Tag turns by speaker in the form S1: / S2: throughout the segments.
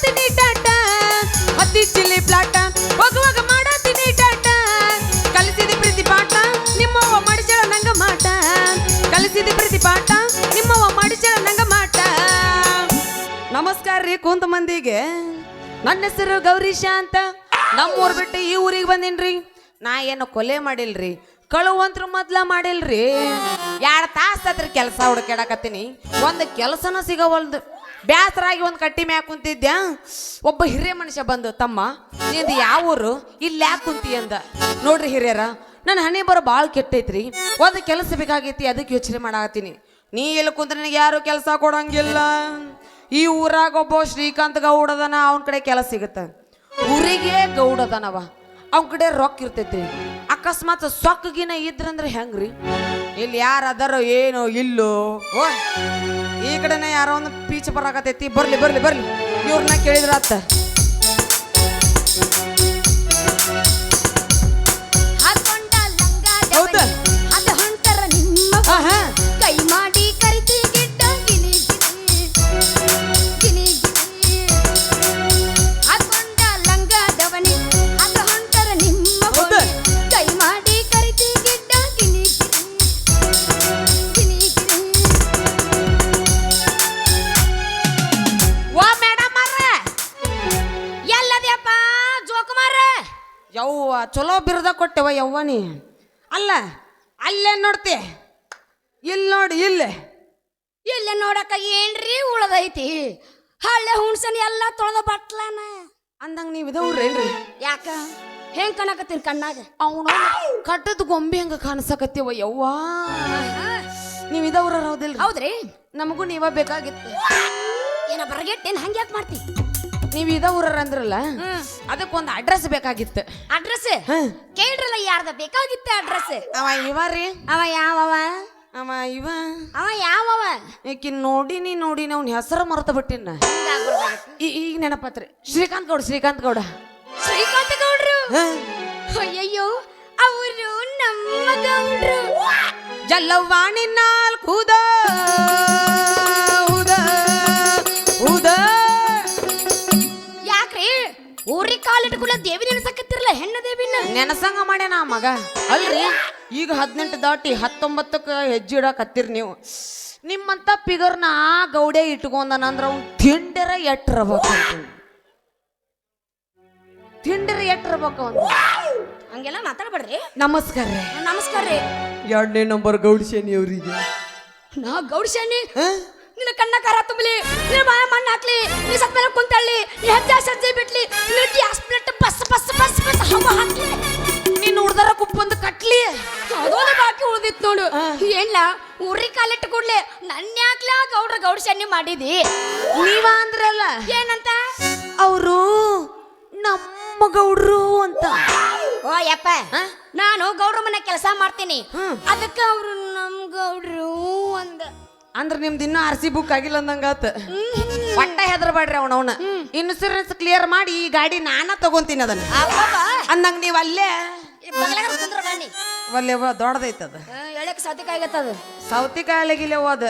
S1: ಮಾಡತೀನಿ ಟಾಟ. ಹತ್ತಿ ಚಿಲ್ಲಿ ಪ್ಲಾಟ. ಹೋಗುವಾಗ ಮಾಡತೀನಿ ಟಾಟ. ಕಲಿಸಿದ ಪ್ರೀತಿ ಪಾಠ, ನಿಮ್ಮವ್ವ ಮಾಡಿಸಳ ನಂಗ ಮಾಟ. ಕಲಿಸಿದ ಪ್ರೀತಿ ಪಾಠ, ನಿಮ್ಮವ್ವ ಮಾಡಿಸಳ ನಂಗ ಮಾಟ. ನಮಸ್ಕಾರ ರೀ ಕುಂತ ಮಂದಿಗೆ. ನನ್ನ ಹೆಸರು ಗೌರೀಶ ಅಂತ ನಮ್ಮೂರು ಬಿಟ್ಟು ಈ ಊರಿಗೆ ಬಂದಿನ್ರಿ. ನಾ ಏನು ಕೊಲೆ ಮಾಡಿಲ್ರಿ. ಕಳುವಂತ್ರ ಮೊದ್ಲ ಮಾಡಿಲ್ರಿ. ಎರಡು ತಾಸು ಹತ್ರ ಕೆಲಸ ಹುಡುಕಾಡಕತ್ತೀನಿ ಒಂದು ಕೆಲಸನೂ ಸಿಗವಲ್ದು. ಬ್ಯಾಸರಾಗಿ ಒಂದು ಕಟ್ಟಿ ಮ್ಯಾಗ ಕುಂತಿದ್ದೆ ಒಬ್ಬ ಹಿರಿಯ ಮನುಷ್ಯ ಬಂದು, ತಮ್ಮ, ನಿಂದು ಯಾವ ಊರು? ಇಲ್ಲಿ ಯಾಕೆ ಕುಂತಿ ಅಂದ? ನೋಡ್ರಿ ಹಿರಿಯರ, ನನ್ನ ಹಣೆ ಬರೋ ಭಾಳ ಕೆಟ್ಟೈತ್ರಿ. ಒಂದು ಕೆಲಸ ಬೇಕಾಗೈತಿ, ಅದಕ್ಕೆ ಯೋಚನೆ ಮಾಡಾಕತ್ತೀನಿ. ನೀ ಎಲ್ಲಿ ಕುಂತ ನನಗೆ ಯಾರು ಕೆಲಸ ಕೊಡಂಗಿಲ್ಲ? ಈ ಊರಾಗ ಒಬ್ಬ ಶ್ರೀಕಾಂತ್ ಗೌಡದನ ಅವನ ಕಡೆ ಕೆಲಸ ಸಿಗುತ್ತೆ. ಊರಿಗೆ ಗೌಡದನವ ಅವನ ಕಡೆ ರೊಕ್ಕ ಇರ್ತೈತ್ರಿ. ಅಕಸ್ಮಾತ್ ಸೊಕ್ಕಗಿನ ಇದ್ರಂದ್ರೆ ಹೆಂಗ್ರಿ? ಇಲ್ಲಿ ಯಾರು ಅದಾರೋ ಏನೋ ಇಲ್ಲೋ. ಓ ಈ ಕಡೆನೇ ಯಾರೋ ಒಂದು ಪೀಚ್ ಬರಾಕತೈತಿ ಬರ್ಲಿ ಬರ್ಲಿ ಬರ್ಲಿ. ಇವ್ರನ್ನ ಕೇಳಿದ್ರ ಅತ್ತ ಚಲೋ ಬಿರುದ ಕೊಟ್ಟೆವ ಯವ್ವನಿ? ಅಲ್ಲ ಅಲ್ಲೇ ನೋಡ್ತಿ? ಇಲ್ಲಿ ನೋಡಿ ಇಲ್ಲಿ.
S2: ಇಲ್ಲೇ ನೋಡಕ್ಕ ಏನ್ರಿ ಉಳದೈತಿ? ಹಳ್ಳೆ ಹುಣ್ಸನ್ ಎಲ್ಲ ತೊಳೆದ ಬಟ್ಲನ?
S1: ಅಂದಂಗ ನೀವು ಇದವ್ರೇನ್ರಿ
S2: ಯಾಕ? ಹೆಂಗ್ ಕಣಕತ್ತೀನಿ ಕಣ್ಣಾಗ?
S1: ಅವನು ಕಟ್ಟದ ಗೊಂಬೆ ಹಂಗ ಕಾಣಿಸಕತ್ತೀವ ಯವ್ವ? ನೀವು ಇದವ್ರ ಹೌದಿಲ್ರಿ?
S2: ಹೌದ್ರಿ?
S1: ನಮಗೂ ನೀವ ಬೇಕಾಗಿತ್ತು.
S2: ಏನ ಬರಗೆಟ್ಟೇನು? ಹಂಗ್ಯಾಕೆ ಮಾಡ್ತಿ?
S1: ನೀವು ಇದ ಊರರ ಅಂದ್ರಲ್ಲ ಅದಕ್ಕೊಂದು ಅಡ್ರೆಸ್ ಬೇಕಾಗಿತ್ತು.
S2: ಅಡ್ರೆಸ್. ಕೇಳ್ರಲ್ಲ ಯಾರ್ದ ಬೇಕಾಗಿತ್ತು ಅಡ್ರೆಸ್
S1: ಅವ ಇವ ರೀ.
S2: ಅವ ಯಾವವ?
S1: ಅವ ಇವ.
S2: ಅವ ಯಾವವ?
S1: ಈಕಿ ನೋಡಿನಿ ನೋಡಿನಿ ಅವ್ನ ಹೆಸರು ಮರೆತು ಬಿಟ್ಟಿನ ಈಗ ನೆನಪತ್ರಿ. ಶ್ರೀಕಾಂತ್ ಗೌಡ ಶ್ರೀಕಾಂತ್ ಗೌಡ.
S2: ಶ್ರೀಕಾಂತ್ ಗೌಡ್ರು? ಅಯ್ಯಯ್ಯೋ ಅವರು ನಮ್ಮ ಗೌಡ್ರು.
S1: ಜಲ್ಲವ್ವಾಣಿ ನಾಲ್ಕುದ.
S2: ದೇವಿ ನೆನಸಕತ್ತಿರಲ್ಲ ಹೆಣ್ಣ ದೇವಿನ?
S1: ನೆನಸಂಗ ಮಾಡ್ಯಾನ ಆ ಮಗ? ಅಲ್ರಿ ಈಗ ಹದಿನೆಂಟು ದಾಟಿ ಹತ್ತೊಂಬತ್ತಕ್ಕೆ ಹೆಜ್ಜೆ ಇಡಕತ್ತೀರಿ ನೀವು. ನಿಮ್ಮಂತ ಪಿಗರ್ನ ಆ ಗೌಡೆ ಅಂದ್ರೆ ಅವ್ನು ತಿಂಡರ ಎಟ್ಟಿರ್ಬೇಕು ತಿಂಡರ ಎಟ್ಟಿರ್ಬೇಕು ಅವ್ನು
S2: ಹಂಗೆಲ್ಲ ಮಾತಾಡ್ಬೇಡ್ರಿ.
S1: ನಮಸ್ಕಾರ ರೀ.
S2: ನಮಸ್ಕಾರ ರೀ.
S1: ಎರಡನೇ ನಂಬರ್ ಗೌಡ್ಶೇನಿ ಅವರಿಗೆ
S2: ನಾ ಗೌಡ್ಶಾನಿ ನಿನ್ನ ಕಣ್ಣ ಕಾರ ತುಂಬಲಿ ನಿನ್ನ ಬಾಯ ಮಣ್ಣು ಹಾಕ್ಲಿ ನೀ ಸತ್ ಮೇಲೆ ಕುಂತಳ್ಳಿ ನೀ ಹೆಜ್ಜೆ ಸಜ್ಜೆ ಬಿಟ್ಲಿ ನಿನ್ನ ಗ್ಯಾಸ್ ಪ್ಲೇಟ್ ಬಸ್ ಬಸ್ ಬಸ್ ಬಸ್ ಹವ ಹಾಕ್ಲಿ.
S1: ನೀನು ಉಡ್ದಾರ ಕುಪ್ಪೊಂದು ಕಟ್ಲಿ.
S2: ಅದೊಂದು ಬಾಕಿ ಉಳ್ದಿತ್ತು ನೋಡು. ಏನ್ಲ ಉರಿ ಕಾಲಿಟ್ಟು ಕೊಡ್ಲಿ ನನ್ನ ಯಾಕ್ಲ ಗೌಡ್ರ ಗೌಡ್ಶಾನಿ ಮಾಡಿದಿ.
S1: ನೀವ ಅಂದ್ರಲ್ಲ
S2: ಏನಂತ?
S1: ಅವರು ನಮ್ಮ ಗೌಡ್ರು ಅಂತ.
S2: ಓ ಯಪ್ಪ. ನಾನು ಗೌಡ್ರ ಮನೆ ಕೆಲಸ ಮಾಡ್ತೀನಿ. ಅದಕ್ಕೆ ಅವರು ನಮ್ಮ ಗೌಡ್ರು ಅಂದ.
S1: ಅಂದ್ರ ನಿಮ್ದು ಇನ್ನೂ ಆರ್ ಸಿ ಬುಕ್ ಆಗಿಲ್ಲ ಅಂದಂಗಾತ ಒಟ್ಟ ಹೆದರ್ಬೇಡ್ರಿ ಅವನವನ ಇನ್ಸೂರೆನ್ಸ್ ಕ್ಲಿಯರ್ ಮಾಡಿ ಈ ಗಾಡಿ ನಾನ ತಗೊಂತೀನಿ ಅದನ್ನ. ಅಂದಂಗ ನೀವ್ ಅಲ್ಲೇ
S2: ಈ ದೊಡ್ಡದೈತೆ ಅದು.
S1: ಒಲ್ಲೆ ದೊಡ್ಡದೈತದ
S2: ಎಳಕ್ ಸೌತಿಕಾಗತ್ತದು
S1: ಸೌತಿಕಾಯಿಲೆಗಿಲೆ ಹೋದ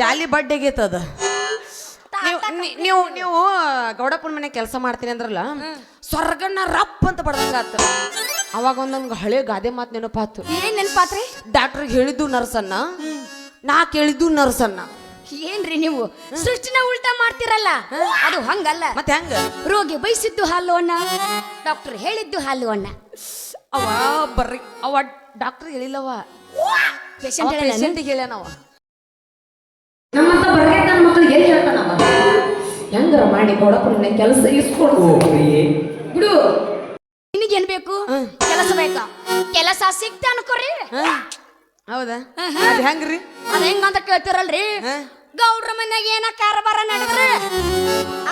S1: ಜಾಲಿ ಬಡ್ಡೆಗೈತದ ನೀವು ನೀವು ನೀವು ಗೌಡಪ್ಪನ ಮನೆ ಕೆಲಸ ಮಾಡ್ತೀನಿ ಅಂದ್ರಲ್ಲ ಸ್ವರ್ಗಣ್ಣ ರಪ್ ಅಂತ ಬಡ್ದಂಗಾತ ಅವಾಗ ಒಂದೊಂದು ಹಳೆ ಗಾದೆ ಮಾತು ನೆನಪಾತು.
S2: ಏನ್ ನೆನ್ಪಾತ್ರಿ?
S1: ಡಾಕ್ಟ್ರಿಗೆ ಹೇಳಿದ್ದು ನರ್ಸನ್ನ. ನಾ ಕೇಳಿದ್ದು ನರ್ಸನ್ನ.
S2: ಏನ್ರಿ ನೀವು? ಸೃಷ್ಟಿನ ಉಲ್ಟಾ ಮಾಡ್ತಿರಲ್ಲ? ಅದು ಹಂಗಲ್ಲ.
S1: ಮತ್ತೆ ಹೆಂಗ?
S2: ರೋಗಿ ಬಯಸಿದ್ದು ಹಾಲು ಅಣ್ಣ ಡಾಕ್ಟರ್ ಹೇಳಿದ್ದು ಹಾಲು ಅಣ್ಣ
S1: ಅವ ಬರ್ರಿ ಅವ ಡಾಕ್ಟರ್ ಹೇಳಿಲ್ಲವ.
S2: ಪೇಷಂಟ್
S1: ಹೇಳ್ಯಾನವ. ನಮ್ಮಂತ ಬರ್ಗೈತನ ಮಕ್ಕಳಿಗೆ ಎಲ್ಲಿ ಹೇಳ್ತಾನವ? ಹೆಂಗರ ಮಾಡಿ ಗೌಡಪ್ಪನ ಕೆಲಸ ಇಸ್ಕೊಂಡು ಬಿಡು. ಹೌದಾ? ಅದ್ ಹೆಂಗ್ರಿ?
S2: ಅದ ಹೆಂಗಂತ ಕೇಳ್ತಿರಲ್ರಿ. ಗೌಡ್ರ ಮನ್ಯಾಗ ಏನ ಕಾರಬಾರ ನಡೆದ್ರೆ?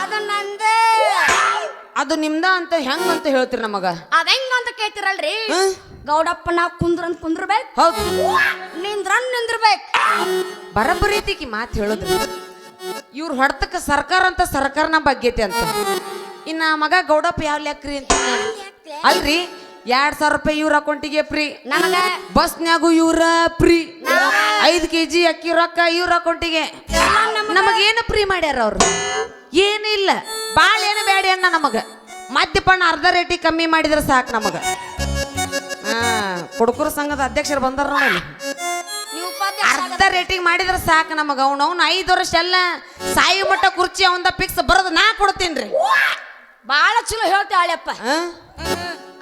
S2: ಅದು ನಂದ.
S1: ಅದು ನಿಮ್ದ ಅಂತ ಹೆಂಗ್ ಅಂತ ಹೇಳ್ತೀರಿ ನಮಗ?
S2: ಅದ ಹೆಂಗಂತ ಕೇಳ್ತಿರಲ್ರಿ?
S1: ಗೌಡಪ್ಪ
S2: ಗೌಡಪ್ಪನ ಕುಂದ್ರಂತ ಕುಂದ್ರಬೇಕು.
S1: ಹೌದು.
S2: ನಿಂದ್ರನ್ ನಿಂದ್ರಬೇಕು.
S1: ಬರಬ್ಬರಿ ಐತಿಕಿ ಮಾತು ಹೇಳುದ್ರಿ ಇವ್ರ ಹೊಡ್ತಕ್ಕ ಸರ್ಕಾರ ಅಂತ ಸರ್ಕಾರನ ಬಗ್ಗೆ ಅಂತ. ಇನ್ನ ಮಗ ಗೌಡಪ್ಪ ಯಾವ ಲೆಕ್ರಿ ಅಂತ ಅಲ್ರಿ? ಎರಡ್ ಸಾವಿರ ರೂಪಾಯಿ ಇವ್ರ ಅಕೌಂಟಿಗೆ ಫ್ರೀ.
S2: ನಮಗ
S1: ಬಸ್ನ್ಯಾಗು ಇವ್ರ ಫ್ರೀ. ಐದ್ ಕೆಜಿ ಅಕ್ಕಿ ರೊಕ್ಕ ಇವ್ರ ಅಕೌಂಟಿಗೆ. ನಮಗೇನು ಫ್ರೀ ಮಾಡ್ಯಾರ ಅವ್ರು? ಏನಿಲ್ಲ ಬಾಳ ಬೇಡ ಅಣ್ಣ ನಮಗ. ಮದ್ಯಪಾನ ಅರ್ಧ ರೇಟಿಗೆ ಕಮ್ಮಿ ಮಾಡಿದ್ರೆ ಸಾಕು ನಮಗ. ಹಾ ಕುಡುಕರ ಸಂಘದ ಅಧ್ಯಕ್ಷರು ಬಂದಾರ ನೋಡಿ ಅರ್ಧ ರೇಟಿಗೆ ಮಾಡಿದ್ರೆ ಸಾಕು ನಮಗ. ಅವನು ಅವ್ನು ಐದು ವರ್ಷ ಎಲ್ಲ ಸಾಯಿ ಮಟ್ಟ ಕುರ್ಚಿ ಅವಂದ ಫಿಕ್ಸ್ ಬರೋದು ನಾ ಕೊಡ್ತೀನಿ ರೀ
S2: ಬಾಳ ಚಲೋ ಹೇಳ್ತಾಳೆಪ್ಪ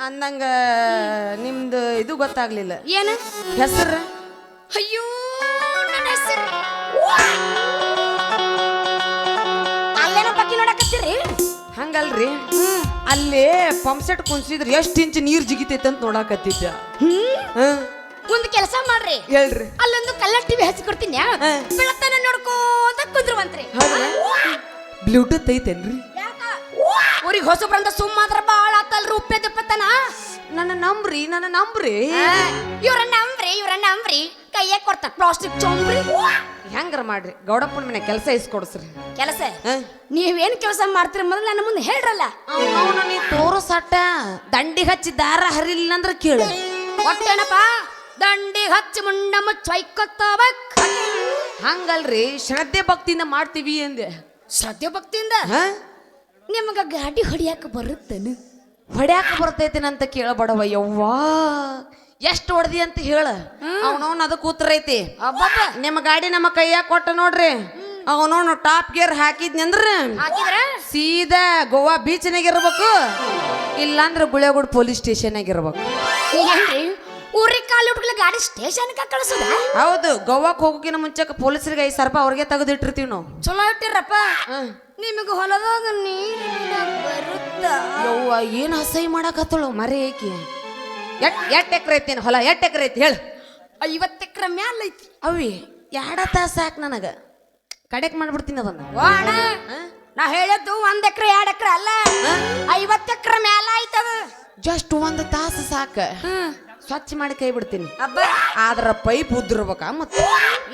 S1: ಅಂದಂಗ ನಿಮ್ದು ಇದು ಗೊತ್ತಾಗ್ಲಿಲ್ಲ.
S2: ಏನು?
S1: ಹೆಸರು?
S2: ಅಯ್ಯೋ ನನ್ನ ಹೆಸರು. ಅಲ್ಲೇನೋ ಬಗ್ಗೆ ನೋಡಕತ್ತೀರಿ?
S1: ಹಂಗಲ್ರಿ? ಅಲ್ಲಿ ಪಂಪ್ ಸೆಟ್ ಕುಂಸಿದ್ರೆ ಎಷ್ಟು ಇಂಚ್ ನೀರ್ ಜಿಗಿತೈತೆ ಅಂತ ನೋಡಾಕತ್ತಿದ್ದ. ಹ್ಮ್?
S2: ಒಂದು ಕೆಲಸ ಮಾಡ್ರಿ.
S1: ಹೇಳ್ರಿ.
S2: ಅಲ್ಲೊಂದು ಕಲರ್ ಟಿವಿ ಹಚ್ಚಿ ಕೊಡ್ತೀನಿ. ಬೆಳತನ ನೋಡ್ಕೋತ ಕುಂದ್ರುವಂತ್ರಿ.
S1: ಬ್ಲೂಟೂತ್ ಐತೇನ್ರಿ?
S2: ಊರಿಗೆ ಹೊಸ ಬಂದ ಸುಮ್ಮಾದ್ರ ಬಾಳ ಆತಲ್ರಿ ಉಪ್ಪೆ
S1: ನನ್ನ ನಂಬ್ರಿ ನನ್ನ ನಂಬ್ರಿ.
S2: ಇವ್ರ ನಂಬ್ರಿ ಇವ್ರ ನಂಬ್ರಿ. ಕೈಯಾಗ ಕೊಡ್ತಾರ ಪ್ಲಾಸ್ಟಿಕ್ ಚೊಂಬ್ರಿ.
S1: ಹೆಂಗಾರ ಮಾಡ್ರಿ? ಗೌಡಪ್ಪನ ಮನೆ ಕೆಲಸ ಇಸ್ಕೊಡ್ಸ್ರಿ.
S2: ಕೆಲಸ? ನೀವೇನ್ ಕೆಲಸ ಮಾಡ್ತೀರಿ? ಮೊದಲು ನನ್ನ ಮುಂದೆ ಹೇಳ್ರಲ್ಲ.
S1: ಅವನು ನೀ ತೋರು ಸಟ್ಟ. ದಂಡಿಗೆ ಹಚ್ಚಿ ದಾರ ಹರಿಲಿಲ್ಲ ಅಂದ್ರೆ ಕೇಳು.
S2: ಒಟ್ಟೇನಪ್ಪ ದಂಡಿ ಹಚ್ಚಿ ಮುಂಡ ಮುಚ್ಚ ಹೊಯ್ಕೊತ್ತೋಬೇಕ್
S1: ಹಂಗಲ್ರಿ ಶ್ರದ್ಧೆ ಭಕ್ತಿಯಿಂದ ಮಾಡ್ತೀವಿ ಅಂದೆ.
S2: ಶ್ರದ್ಧೆ ಭಕ್ತಿಯಿಂದ? ನಿಮಗ ಗಾಡಿ ಹೊಡಿಯಾಕ ಬರುತ್ತೇನು?
S1: ಹೊಡ್ಯಾಕ ಬರ್ತೈತೇನಂತ ಕೇಳಬಡವ ಯವ್ವಾ. ಎಷ್ಟು ಹೊಡೆದಿ ಅಂತ ಹೇಳ. ಅವನವನ್ ಅದಕ್ಕೆ ಉತ್ತರ ಐತಿ. ನಿಮ್ಮ ಗಾಡಿ ನಮ್ಮ ಕೈಯಾಗ ಕೊಟ್ಟ ನೋಡ್ರಿ. ಅವನವನು ಟಾಪ್ ಗೇರ್ ಹಾಕಿದ್ನಿ ಅಂದ್ರ
S2: ಹಾಕಿದ್ರ?
S1: ಸೀದಾ ಗೋವಾ ಬೀಚ್ನಾಗ ಇರ್ಬೇಕು. ಇಲ್ಲಾಂದ್ರ ಗುಳೆಗೂಡ್ ಪೊಲೀಸ್ ಸ್ಟೇಷನ್ ಇರ್ಬೇಕು.
S2: ಊರಿಗೆ ಕಾಲು ಗಾಡಿ ಸ್ಟೇಷನ್ ಕಳಿಸೋದ?
S1: ಹೌದು ಗೋವಾಕ್ ಹೋಗೋಕಿನ ಮುಂಚೆ ಪೊಲೀಸರಿಗೆ ಐದು ಸಾವಿರ ಅವ್ರಿಗೆ ತೆಗೆದಿಟ್ಟಿರ್ತೀವಿ ನಾವು.
S2: ಚಲೋ ಇಟ್ಟಿರಪ್ಪ. ನಿಮಗೆ ಹೊಲದಾಗ ನೀರಿನ ಬರುತ್ತ?
S1: ಯವ್ವ ಏನು ಅಸಹ್ಯ ಮಾಡಕತ್ತಳು ಮರೆ ಏಕೆ? ಎಟ್ ಎಟ್ ಎಕರೆ ಐತೇನು ಹೊಲ? ಎಟ್ ಎಕರೆ ಐತಿ ಹೇಳು.
S2: ಐವತ್ತು ಎಕರೆ ಮ್ಯಾಲ ಐತಿ.
S1: ಅವಿ ಎರಡ ತಾಸು ಸಾಕು ನನಗೆ. ಕಡೆಕ್ ಮಾಡ್ಬಿಡ್ತೀನಿ ಅದನ್ನ.
S2: ವಾಣ ನಾ ಹೇಳಿದ್ದು ಒಂದ್ ಎಕರೆ ಎರಡ್ ಎಕರೆ ಅಲ್ಲ. ಐವತ್ತು ಎಕರೆ ಮ್ಯಾಲ ಆಯ್ತದ
S1: ಜಸ್ಟ್ ಒಂದು ತಾಸು ಸಾಕು. ಸ್ವಚ್ಛ ಮಾಡಿ ಕೈ ಬಿಡ್ತೀನಿ.
S2: ಅಬ್ಬ.
S1: ಆದ್ರ ಪೈಪ್ ಉದ್ದಿರ್ಬೇಕ ಮತ್ತೆ.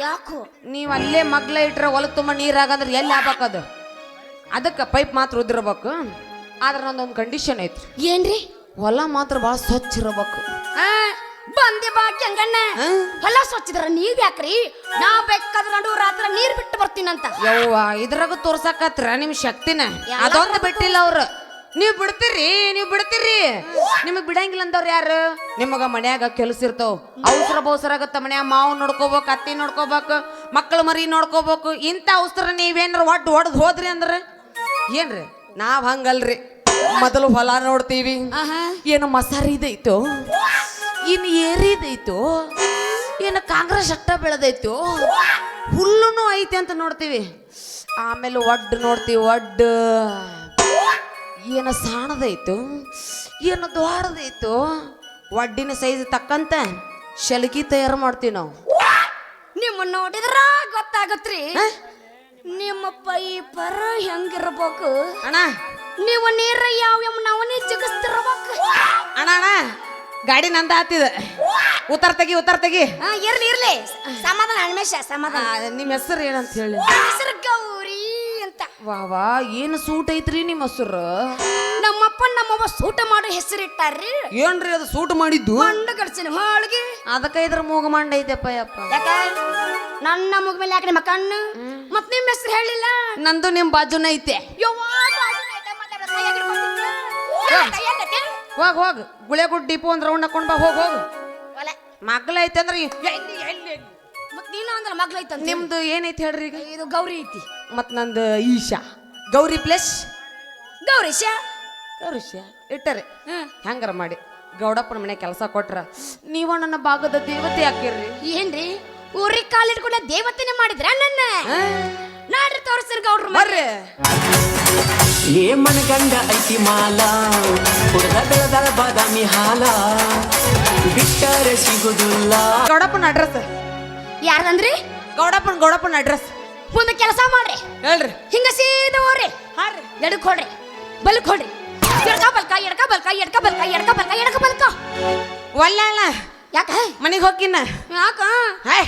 S2: ಯಾಕೋ?
S1: ನೀವು ಅಲ್ಲೇ ಮಗ್ಲ ಇಟ್ರೆ ಹೊಲ ತುಂಬ ನೀರಾಗಂದ್ರೆ ಎಲ್ಲಿ ಆಗ್ಬೇಕದು ಅದಕ್ಕೆ ಪೈಪ್ ಮಾತ್ರ ಉದ್ದಿರ್ಬೇಕು. ಆದ್ರೆ ನಂದೊಂದು ಕಂಡೀಷನ್ ಐತ್ರಿ.
S2: ಏನ್ರಿ?
S1: ಹೊಲ ಮಾತ್ರ ಭಾಳ ಸ್ವಚ್ಛ ಇರಬೇಕು.
S2: ಆ, ಬಂದೆ ಬಾ ಕೆಂಗಣ್ಣ. ಹೊಲ ಸ್ವಚ್ಛದ್ರ ನೀವ್ ಯಾಕ್ರಿ? ನಾ ಬೇಕಾದ್ರ ನಡು ರಾತ್ರಿ ನೀರ್ ಬಿಟ್ಟು ಬರ್ತೀನಂತ.
S1: ಯವ್ವ ಇದ್ರಾಗ ತೋರ್ಸಕತ್ರ ನಿಮ್ ಶಕ್ತಿನ? ಅದೊಂದು ಬಿಟ್ಟಿಲ್ಲ ಅವ್ರು. ನೀವು ಬಿಡ್ತೀರಿ ನೀವು ಬಿಡ್ತೀರಿ. ನಿಮಗ್ ಬಿಡಂಗಿಲ್ಲ ಅಂದವ್ರು ಯಾರು? ನಿಮಗ ಮನ್ಯಾಗ ಕೆಲಸ ಇರ್ತಾವ. ಅವಸರ ಬೌಸರ ಆಗತ್ತ ಮನ್ಯಾಗ ಮಾವು ನೋಡ್ಕೋಬೇಕು ಅತ್ತಿ ನೋಡ್ಕೋಬೇಕು ಮಕ್ಕಳು ಮರಿ ನೋಡ್ಕೋಬೇಕು. ಇಂಥ ಅವಸರ ನೀವೇನಾರ ಒಟ್ಟು ಹೊಡೆದು ಹೋದ್ರಿ ಅಂದ್ರ? ಏನ್ರಿ? ನಾವ್ ಹಂಗಲ್ರಿ. ಮೊದಲು ಹೊಲ ನೋಡ್ತೀವಿ. ಏನು ಮಸಾರಿದೈತೋ ಇನ್ನು ಏರಿದೈತು ಏನು ಕಾಂಗ್ರೆಸ್ ಅಟ್ಟ ಬೆಳೆದೈತೋ? ಹುಲ್ಲುನು ಐತೆ ಅಂತ ನೋಡ್ತೀವಿ. ಆಮೇಲೆ ಒಡ್ ನೋಡ್ತೀವಿ ಒಡ್. ಏನು ಸಾಣದೈತು? ಏನು ದ್ವಾರದೈತು? ಒಡ್ಡಿನ ಸೈಜ್ ತಕ್ಕಂತ ಶಲಕಿ ತಯಾರು ಮಾಡ್ತೀವಿ ನಾವು.
S2: ನಿಮ್ಮ ನೋಡಿದ್ರ ಗೊತ್ತಾಗತ್ರಿ. ನಿಮ್ಮ ಪರ ಹೆಂಗಿರ್ಬೇಕು?
S1: ಅಣ್ಣ.
S2: ನೀವು ನೀರ ಯಾವ ಯಾವ ನವನಿ ಜಗಸ್ತಿರ್ಬೇಕು
S1: ಅಣ್ಣ ಅಣ್ಣ. ಗಾಡಿ ನಂದ ಆತಿದ. ಉತ್ತರ ತೆಗಿ ಉತ್ತರ ತೆಗಿ.
S2: ಇರ್ಲಿ ಇರ್ಲಿ. ಸಮಾಧಾನ ಅಣ್ಮೇಶ ಸಮಾಧಾನ.
S1: ನಿಮ್ಮ ಹೆಸರು ಏನಂತ ಹೇಳಿ?
S2: ಹೆಸರು ಗೌರಿ ಅಂತ.
S1: ವಾ ವಾ ಏನು ಸೂಟ್ ಐತ್ರಿ ನಿಮ್ಮ ಹೆಸರು?
S2: ನಮ್ಮಪ್ಪ ನಮ್ಮವ್ವ ಸೂಟ ಮಾಡೋ ಹೆಸರಿಟ್ಟಾರ್ರಿ
S1: ಏನ್ರಿ ಅದು ಸೂಟ್ ಮಾಡಿದ್ದು?
S2: ಮಂಡ ಗಡ್ಸಿನ ಹೋಳಿಗೆ.
S1: ಅದಕ್ಕೆ ಇದ್ರ ಮೂಗ ಮಂಡ ಐತೆಪ್ಪ ಯಪ್ಪ.
S2: ಯಾಕ? ನನ್ನ ಮುಗ ಮೇಲೆ ಯಾಕೆ ನಿಮ್ಮ ಕಣ್ಣು ಮತ್ ನಿಮ್ಮ ಹೆಸರು ಹೇಳಿಲ್ಲ?
S1: ನಂದು ನಿಮ್ ಬಾಜುನ ಐತೆ? ಹೋಗ್ ಹೋಗ್. ಗುಳೆಗುಡ್ ಡಿಪೋ ಒಂದ್ ರೌಂಡ್ ಹಾಕೊಂಡ್ ಬಾ. ಹೋಗ್ ಹೋಗ್. ಮಗ್ಲ ಐತೆ ಅಂದ್ರೆ
S2: ಮತ್ ನೀನು ಅಂದ್ರ ಮಗ್ಳ ಐತೆ
S1: ನಿಮ್ದು ಏನೈತಿ ಹೇಳ್ರಿ ಈಗ?
S2: ಇದು ಗೌರಿ ಐತಿ.
S1: ಮತ್ ನಂದು ಈಶಾ. ಗೌರಿ ಪ್ಲಸ್?
S2: ಗೌರೀಶ
S1: ಗೌರೀಶ ಇಟ್ಟರೆ. ಹೆಂಗಾರ ಮಾಡಿ? ಗೌಡಪ್ಪನ ಮನೆ ಕೆಲಸ ಕೊಟ್ರ. ನೀವ ನನ್ನ ಭಾಗದ ದೇವತೆ ಹಾಕಿರ್ರಿ
S2: ಏನ್ರಿ? ಊರಿಗೆ ಕಾಲಿಡ್ಕೊಂಡ ದೇವತೆನೆ ಮಾಡಿದ್ರ ನನ್ನ? ನಾಡ್ರಿ ತೋರಿಸ್ರಿ ಗೌಡ್ರು ಮರ್ರಿ
S1: ಬರ್ರಿ.
S3: ಏ ಮನಗಂಡ ಐತಿ ಮಾಲ ಹುಡುಗ ಬೆಳೆದಾಳ ಬಾದಾಮಿ ಹಾಲ ಬಿಟ್ಟರೆ ಸಿಗುದಿಲ್ಲ.
S1: ಗೌಡಪ್ಪನ ಅಡ್ರೆಸ್.
S2: ಯಾರ್ದಂದ್ರಿ?
S1: ಗೌಡಪ್ಪನ ಗೌಡಪ್ಪನ ಅಡ್ರೆಸ್.
S2: ಮುಂದೆ ಕೆಲಸ ಮಾಡ್ರಿ.
S1: ಹೇಳ್ರಿ.
S2: ಹಿಂಗ ಸೀದಾ ಹೋಗ್ರಿ.
S1: ಹಾರ್ರಿ
S2: ಎಡಕ್ ಹೊಡ್ರಿ ಬಲಕ್ ಹೊಡ್ರಿ ಎಡ್ಕ ಬಲ್ಕ ಎಡ್ಕ ಬಲ್ಕ ಎಡ್ಕ ಬಲ್ಕ ಎಡ್ಕ ಬಲ್ಕ ಎಡ್ಕ ಬಲ್ಕ.
S1: ಒಳ್ಳೆಲ್ಲ
S2: ಯಾಕ?
S1: ಮನೆಗೆ ಹೋಗಿನ
S2: ಯಾಕ?
S1: ಹೇ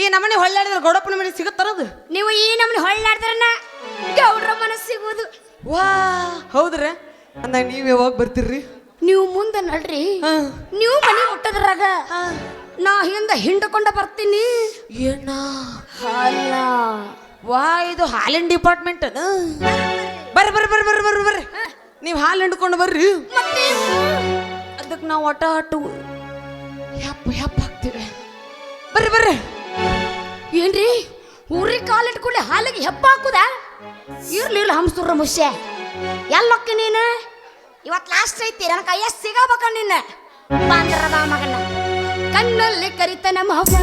S1: ಈ ನಮ್ಮನೆ ಹೊಳ್ಳಾಡಿದ್ರೆ ಗೌಡಪ್ಪನ ಮನೆ ಸಿಗುತ್ತರದು?
S2: ನೀವು ಈ ನಮ್ಮನೆ ಹೊಳ್ಳಾಡ್ದ್ರನ ಗೌಡ್ರ ಮನಸ್ಸು ಸಿಗೋದು
S1: ವಾ ಹೌದ್ರ. ಅಂದ ನೀವು ಯಾವಾಗ ಬರ್ತೀರ್ರಿ?
S2: ನೀವು ಮುಂದೆ ನಡ್ರಿ. ನೀವು ಮನೆ ಮುಟ್ಟದ್ರಾಗ ನಾ ಹಿಂದ ಹಿಂಡಕೊಂಡ ಬರ್ತೀನಿ.
S1: ಏನ? ಹಾಲ ವಾ ಇದು ಹಾಲಿನ ಡಿಪಾರ್ಟ್ಮೆಂಟ್ ಬರ್ರಿ ಬರ್ರಿ ಬರ್ರಿ ಬರ್ರಿ ಬರ್ರಿ ಬರ್ರಿ. ನೀವು ಹಾಲು ಹಿಂಡ್ಕೊಂಡು ಬರ್ರಿ. ಅದಕ್ಕೆ ನಾವು ಆಟ ಅಟ್ಟು ಹೆಪ್ಪ ಹೆಪ್ಪ ಹಾಕ್ತೀವಿ ಬರ್ರಿ ಬರ್ರಿ.
S2: ಏನ್ರಿ? ಊರಿಗೆ ಕಾಲಿಟ್ಕೊಳ್ಳಿ ಹಾಲಿಗೆ ಹೆಪ್ಪ ಹಾಕುದ? ಇರ್ಲಿಲ್ಲ ಹಂಸೂರ ಮುಷ್ಯ ಎಲ್ಲೊಕ್ಕ ನೀನು? ಇವತ್ತು ಲಾಸ್ಟ್ ಐತಿ, ನನ್ನ ಕೈಯ ಸಿಗಬೇಕ ನಿನ್ನ. ಬಾಂದ್ರದ ಮಗನ. ಕಣ್ಣಲ್ಲಿ ಕರಿತನ ಮಹಬ